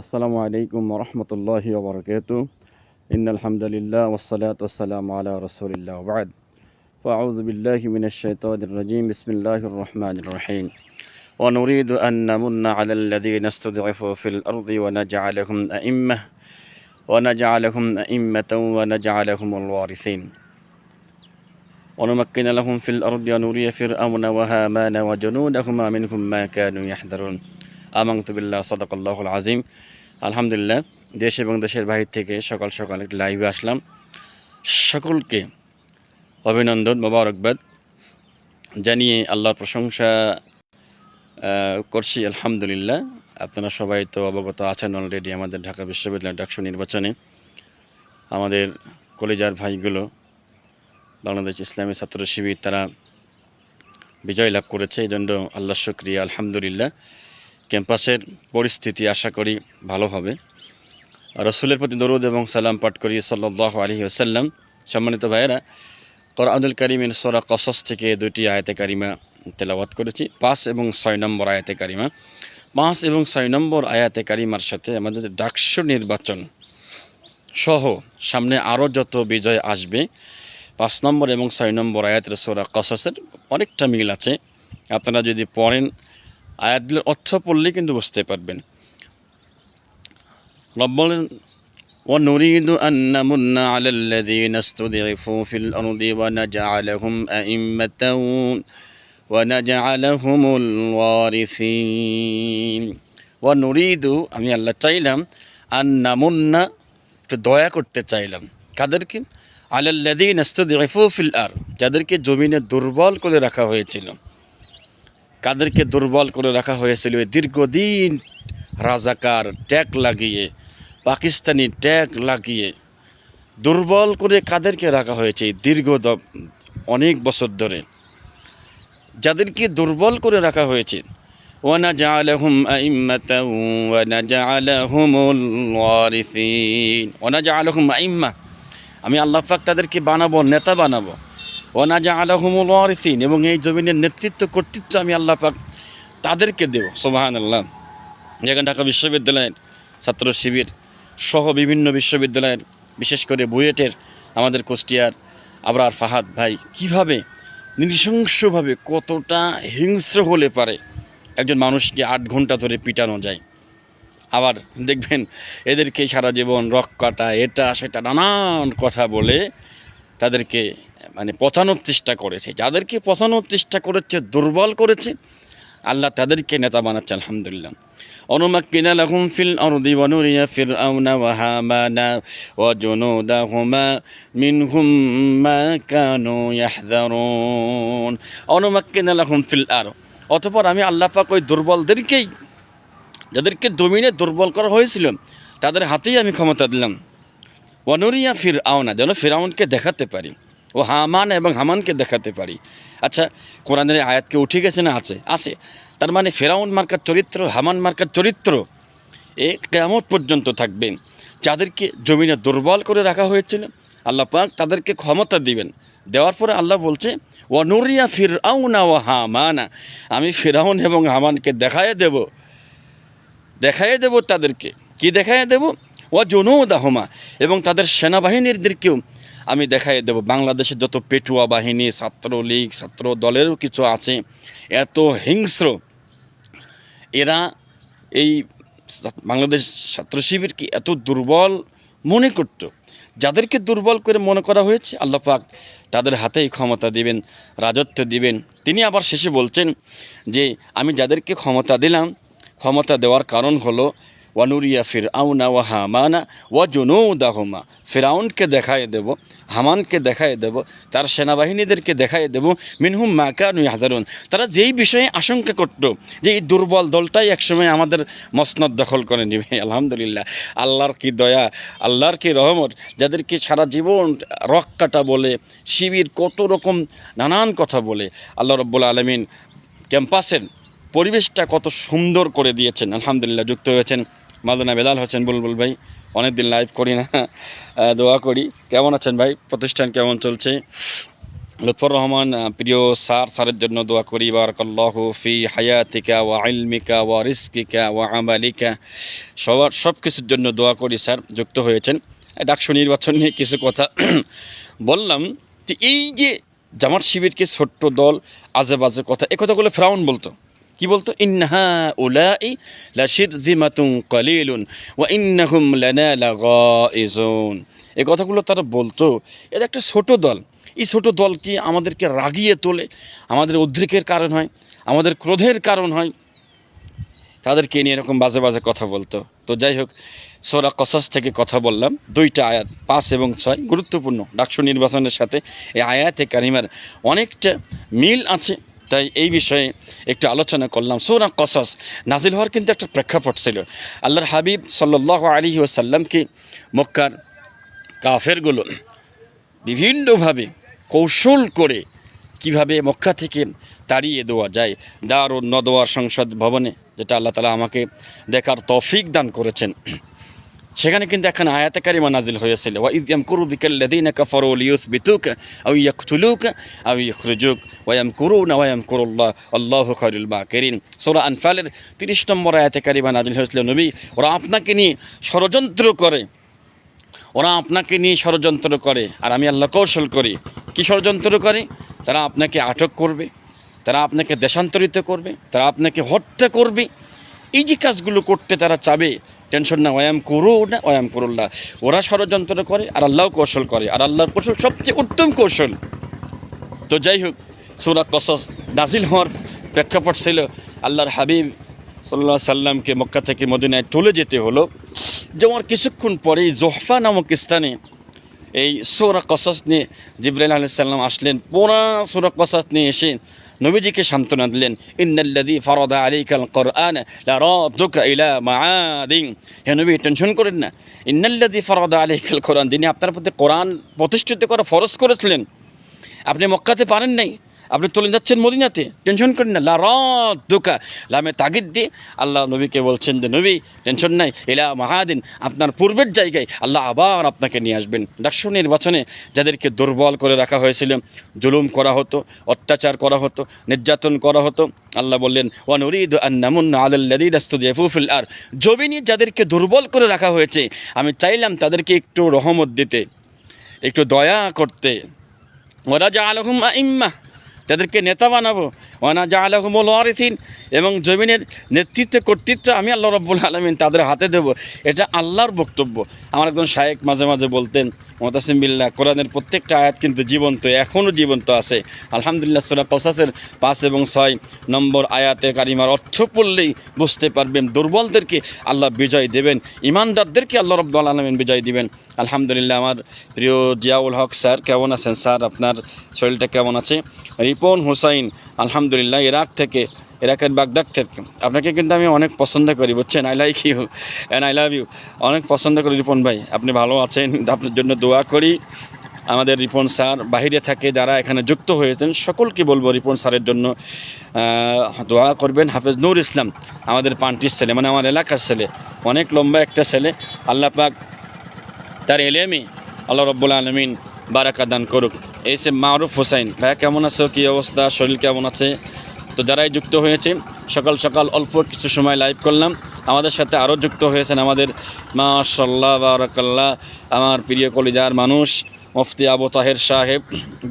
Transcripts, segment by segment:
السلام عليكم ورحمة الله وبركاته. إن الحمد لله والصلاة والسلام على رسول الله وبعد. فأعوذ بالله من الشيطان الرجيم. بسم الله الرحمن الرحيم. ونريد أن نمن على الذين استضعفوا في الأرض ونجعلهم أئمة ونجعلهم أئمة ونجعلهم الوارثين. ونمكن لهم في الأرض ونري فرعون وهامان وجنودهما منهم ما كانوا يحذرون. আমাংত বিল্লাহ, সদাকাল্লাহুল আজিম আলহামদুলিল্লাহ, দেশ এবং দেশের বাহির থেকে সকাল সকাল একটি লাইভে আসলাম। সকলকে অভিনন্দন, মোবারকবাদ জানিয়ে আল্লাহর প্রশংসা করছি, আলহামদুলিল্লাহ। আপনারা সবাই তো অবগত আছেন অলরেডি আমাদের ঢাকা বিশ্ববিদ্যালয়ের ডাকসু নির্বাচনে। আমাদের কলেজার ভাইগুলো, বাংলাদেশ ইসলামী ছাত্র শিবির, তারা বিজয় লাভ করেছে। এই জন্য আল্লাহ শুক্রিয়া, আলহামদুলিল্লাহ। ক্যাম্পাসের পরিস্থিতি আশা করি ভালো হবে। রসুলের প্রতি দরুদ এবং সালাম পাঠ করি সাল্লাহ আলহি আসাল্লাম সম্মানিত ভাইয়েরা, কোরআনুল করিমের সোরা কসস থেকে দুটি আয়াতে কারিমা তেলাওয়াত করেছি, পাঁচ এবং ছয় নম্বর আয়াতে কারিমা। পাঁচ এবং ছয় নম্বর আয়াতে কারিমার সাথে আমাদের ডাকসু নির্বাচন সহ সামনে আরও যত বিজয় আসবে, পাঁচ নম্বর এবং ছয় নম্বর আয়াতের সোরা কসসের অনেকটা মিল আছে। আপনারা যদি পড়েন আয়াতগুলোর অর্থ পড়লে কিন্তু বুঝতে পারবেন রব বলেন ونريد أن نمن على الذين استضعفوا في الأرض ونجعلهم أئمة ونجعلهم الوارثين ونريد আমি আল্লাহ চাইলাম আন নামুন্না একটু দয়া করতে চাইলাম কাদেরকে আলাল্লাদিন ইস্তুদিফু ফিল আর যাদেরকে জমিনে দুর্বল করে রাখা হয়েছিল কাদেরকে দুর্বল করে রাখা হয়েছিল। দীর্ঘদিন রাজাকার ট্যাগ লাগিয়ে, পাকিস্তানি ট্যাগ লাগিয়ে দুর্বল করে কাদেরকে রাখা হয়েছে দীর্ঘ অনেক বছর ধরে। যাদেরকে দুর্বল করে রাখা হয়েছে ওয়ানা জাআলাহুম আইম্মা। আমি আল্লাহ তাদেরকে বানাবো, নেতা বানাবো। ওনাজা আলহমুল ওয়ারিসিন, এবং এই জমিনের নেতৃত্ব, কর্তৃত্ব আমি আল্লাহ পাক তাদেরকে দেব সোবাহান আল্লাহ যেখানে ঢাকা বিশ্ববিদ্যালয়ের ছাত্র শিবির সহ বিভিন্ন বিশ্ববিদ্যালয়ের, বিশেষ করে বুয়েটের, আমাদের কুষ্টিয়ার আবরার ফাহাদ ভাই কীভাবে, নৃশংসভাবে কতটা হিংস্র হলে পারে, একজন মানুষকে আট ঘণ্টা ধরে পিটানো যায়। আবার দেখবেন এদেরকে সারা জীবন রক কাটা, এটা, সেটা নানান কথা বলে তাদেরকে মানে পচানোর চেষ্টা করেছে। যাদেরকে পচানোর চেষ্টা করেছে, দুর্বল করেছে, আল্লাহ তাদেরকে নেতা বানাচ্ছে, আলহামদুলিল্লাহ। অতঃপর আমি আল্লাহ পাক ওই দুর্বলদেরকেই, যাদেরকে জমিনে দুর্বল করা হয়েছিল, তাদের হাতেই আমি ক্ষমতা দিলাম। ওয়ানুরিয়া ফির আওনা যেন ফিরাউনকে দেখাতে পারি। ও হামান এবং হামানকে দেখাতে পারি। আচ্ছা কোরআনের আয়াতকে উঠে গেছে না আছে? আছে। তার মানে ফেরাউন মার্কার চরিত্র, হামান মার্কার চরিত্র, এ কেমন পর্যন্ত থাকবে। যাদেরকে জমিনে দুর্বল করে রাখা হয়েছিল, আল্লাহ পাক তাদেরকে ক্ষমতা দিবেন। দেওয়ার পরে আল্লাহ বলছে, ওয়ানুরিয়া ফির আউনা ও হামানা। আমি ফিরাউন এবং হামানকে দেখায় দেব। দেখাইয়ে দেব তাদেরকে। কি দেখাইয়ে দেব? ও জনুদাহমা। এবং তাদের সেনাবাহিনীদেরকেও আমি দেখাই দেব, বাংলাদেশের যত পেটুয়া বাহিনী, ছাত্রলীগ, ছাত্র দলেরও কিছু আছে, এত হিংস্র, এরা এই বাংলাদেশ ছাত্র শিবিরকে এত দুর্বল মনে করত? যাদেরকে দুর্বল করে মনে করা হয়েছে, আল্লাহ পাক তাদের হাতেই ক্ষমতা দিবেন, রাজত্ব দিবেন। তিনি আবার শেষে বলছেন যে, আমি যাদেরকে ক্ষমতা দিলাম, ক্ষমতা দেওয়ার কারণ হলো ওয়ানুরিয়া ফির আউনা ওয়া হামানা ওয়া জুনুদাহুমা। ফিরাউনকে দেখায় দেব, হামানকে দেখায় দেব, তার সেনাবাহিনীদেরকে দেখায় দেব, মিনহুম মাকানু হাজারুন তারা যেই বিষয়ে আশঙ্কা করত যে এই দুর্বল দলটাই একসময় আমাদের মসনদ দখল করে নেবে, আলহামদুলিল্লাহ। আল্লাহর কি দয়া, আল্লাহর কি রহমত, যাদেরকে সারা জীবন রক কাটা বলে, শিবির কত রকম নানান কথা বলে, আল্লাহ রব্বুল আলমিন ক্যাম্পাসের পরিবেশটা কত সুন্দর করে দিয়েছেন, আলহামদুলিল্লাহ, যুক্ত হয়েছেন। মালদানা বেলাল হোসেন বুলবুল ভাই অনেক দিন লাইভ করি না। দোয়া করি। কেমন আছেন ভাই? প্রতিষ্ঠান কেমন চলছে? লুৎফর রহমান প্রিয় স্যার, স্যারের জন্য দোয়া করি। বারাকাল্লাহ ফি হায়াতিকা ওয়া ইলমিকা ওয়া রিস্কিকা ওয়া আমালিকা। সবার সব কিছুর জন্য দোয়া করি, স্যার, যুক্ত হয়েছেন। ডাকসু নির্বাচন নিয়ে কিছু কথা বললাম যে, এই যে জামাত শিবিরকে ছোট্ট দল আজে বাজে কথা, এ কথাগুলো ফ্রাউন বলতো। কি বলতো? ইন্নাহা উলাই লা শিরযিমাতুন কালিলুন ওয়া ইন্নাহুম লানা লাগাইজুন এই কথাগুলো তারা বলতো। এটা একটা ছোট দল। এই ছোট দল কি আমাদেরকে রাগিয়ে তোলে। আমাদের উদ্রেকের কারণ হয়, আমাদের ক্রোধের কারণ হয়। তাদেরকে নিয়ে এরকম বাজে বাজে কথা বলতো। তো যাই হোক, সোরা কসাস থেকে কথা বললাম। দুইটা আয়াত, পাঁচ এবং ছয় গুরুত্বপূর্ণ। ডাকসু নির্বাচনের সাথে এই আয়াতে কারিমার অনেকটা মিল আছে। তাই এই বিষয়ে একটু আলোচনা করলাম। সোরা কসস নাজিল হওয়ার কিন্তু একটা প্রেক্ষাপট ছিল। আল্লাহর হাবিব সাল্লাহ আলী ওসাল্লামকে মক্কার কাফেরগুলো বিভিন্নভাবে কৌশল করে কীভাবে মক্কা থেকে তাড়িয়ে দেওয়া যায় দার ও নদোয়ার সংসদ ভবনে, যেটা আল্লাহ তালা আমাকে দেখার তৌফিক দান করেছেন। সেখানে কিন্তু এখন আয়াতে কারিমা নাজিল হয়েছিল। ওয়া ইদ ইয়ামকুরু বিকাল্লাযীনা কাফারু লিয়ুসবিতুকা, আও ইয়াকতুলুকা, আও ইখরিজুক। ওয়া ইয়ামকুরুনা ওয়া ইয়ামকুরুল্লাহ, আল্লাহু খায়রুল মাকিরিন। সূরা আনফালের 30 নম্বর আয়াতে কারিমা নাজিল হয়েছিল নবী, ওরা আপনাকে নিয়ে ষড়যন্ত্র করে। ওরা আপনাকে নিয়ে ষড়যন্ত্র করে। আর আমি আল্লাহ কৌশল করি। কী ষড়যন্ত্র করে? তারা আপনাকে আটক করবে, তারা আপনাকে দেশান্তরিত করবে, তারা আপনাকে হত্যা করবে। এই যে কাজগুলো করতে তারা চাবে টেনশন না ওয়াম করো না ওয়াম করুল্লাহ। ওরা ষড়যন্ত্র করে আর আল্লাহ কৌশল করে, আর আল্লাহর কৌশল সবচেয়ে উত্তম কৌশল। তো যাই হোক, সুরা কসস নাজিল হওয়ার প্রেক্ষাপট ছিল, আল্লাহর হাবিব সাল্লাহ সাল্লামকে মক্কা থেকে মদিনায় চলে যেতে হলো। যেমন কিছুক্ষণ পরেই জোহফা নামক স্থানে এই সোরা কসাস নিয়ে জিব্রাইল আলাইসাল্লাম আসলেন। পুরা সোরা কসাস নিয়ে এসে নবীজিকে সান্ত্বনা দিলেন, ইন্নাল্লাযী ফরদা আলাইকাল কোরআন ইলা মাদিং হে নবী, টেনশন করেন না। ইন্নাল্লাদি ফরদা আলী কাল কোরআন যিনি আপনার প্রতি কোরআন প্রতিষ্ঠিত করা ফরজ করেছিলেন। আপনি মক্কাতে পারেন নাই। আপনি চলে যাচ্ছেন মদিনাতে। টেনশন করেন না। লারাত দোকা লামে তাগিদ দিয়ে আল্লাহ নবীকে বলছেন যে, নবী, টেনশন নাই। এলা মাহাদিন। আপনার পূর্বের জায়গায় আল্লাহ আবার আপনাকে নিয়ে আসবেন। ডাকসু নির্বাচনে যাদেরকে দুর্বল করে রাখা হয়েছিল, জুলুম করা হতো, অত্যাচার করা হতো, নির্যাতন করা হতো, আল্লাহ বললেন ওয়ানুরিদ আন্নামুন আলাল্লাদিন আস্তুদিয়াফুফিল আর জমিনে যাদেরকে দুর্বল করে রাখা হয়েছে, আমি চাইলাম তাদেরকে একটু রহমত দিতে, একটু দয়া করতে। ওরা যা আলহুম ইম্মা তাদেরকে নেতা বানাবো। ওনা যা আলহুমুল ওয়ারিসিন এবং জমিনের নেতৃত্ব, কর্তৃত্ব আমি আল্লাহ রব্বুল আলমিন তাদের হাতে দেব। এটা আল্লাহর বক্তব্য। আমার একজন শায়েক মাঝে মাঝে বলতেন, মোতাসিম বিল্লাহ, কোরআনের প্রত্যেকটা আয়াত কিন্তু জীবন্ত এখনও জীবন্ত আছে। আলহামদুলিল্লাহ, সুরা কসাসের পাঁচ এবং ছয় নম্বর আয়াতে কারিমার অর্থ পড়লেই বুঝতে পারবেন, দুর্বলদেরকে আল্লাহ বিজয় দেবেন, ইমানদারদেরকে আল্লাহ রব্বুল আলমিন বিজয় দিবেন। আলহামদুলিল্লাহ, আমার প্রিয় জিয়াউল হক স্যার, কেমন আছেন? স্যার, আপনার শরীরটা কেমন আছে? রিপন হুসাইন, আলহামদুলিল্লাহ ইরাক থেকে ইরাকের বাগদাদ থেকে। আপনাকে কিন্তু আমি অনেক পছন্দ করি, বুঝছেন? I like you and I love you অনেক পছন্দ করি রিপন ভাই, আপনি ভালো আছেন, আপনার জন্য দোয়া করি। আমাদের রিপন স্যার বাহিরে থাকে, যারা এখানে যুক্ত হয়েছেন, সকলকে বলব রিপন স্যারের জন্য দোয়া করবেন। হাফেজ নূর ইসলাম, আমাদের পান্টির ছেলে মানে আমার এলাকার ছেলে, অনেক লম্বা একটা ছেলে। আল্লাহ পাক তার এলেমে আল্লাহ রব্বুল আলমিন বারাকা দান করুক। এস এম মারুফ হোসাইন ভাইয়া কেমন আছো? কী অবস্থা? শরীর কেমন আছে? তো যারাই যুক্ত হয়েছে, সকাল সকাল অল্প কিছু সময় লাইভ করলাম। আমাদের সাথে আরও যুক্ত হয়েছেন আমাদের মাশাল্লাহ বারাকাল্লাহ, আমার প্রিয় কলিজার মানুষ, মুফতি আবু তাহের সাহেব,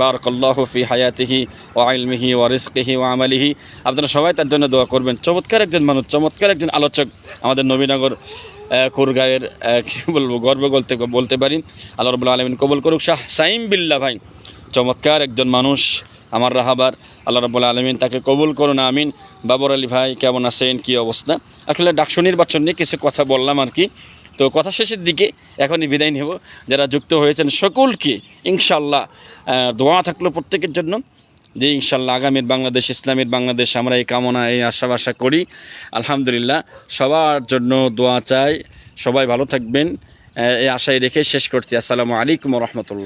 বারকল্লাহ ফি হায়াতিহি ও আইলমিহি ও রিস্কিহি ও আমালিহি। আপনারা সবাই তার জন্য দোয়া করবেন। চমৎকার একজন মানুষ, চমৎকার একজন আলোচক। আমাদের নবীনগর কুরগাঁয়ের কী বলব গর্ব বলতে বলতে পারি। আল্লাহ রবুল্লা আলমিন কবুল করুক। শাহ সাইম বিল্লা ভাই চমৎকার একজন মানুষ, আমার রাহাবার, আল্লাহ রবুল্লা আলমিন তাকে কবুল করুন, আমিন। বাবর আলী ভাই, কেমন আছেন? কী অবস্থা? আসলে ডাকসু নির্বাচন নিয়ে কিছু কথা বললাম আর কি। তো কথা শেষের দিকে এখনই বিদায় নেব। যারা যুক্ত হয়েছেন সকলকে ইনশাল্লাহ দোয়া থাকল প্রত্যেকের জন্য যে ইনশাল্লাহ আগামীর বাংলাদেশ, ইসলামের বাংলাদেশ আমরা এই কামনা, এই আশা বাসা করি। আলহামদুলিল্লাহ, সবার জন্য দোয়া চাই। সবাই ভালো থাকবেন। এই আশায় রেখে শেষ করছি। আসসালামু আলাইকুম রহমতুল্লাহ।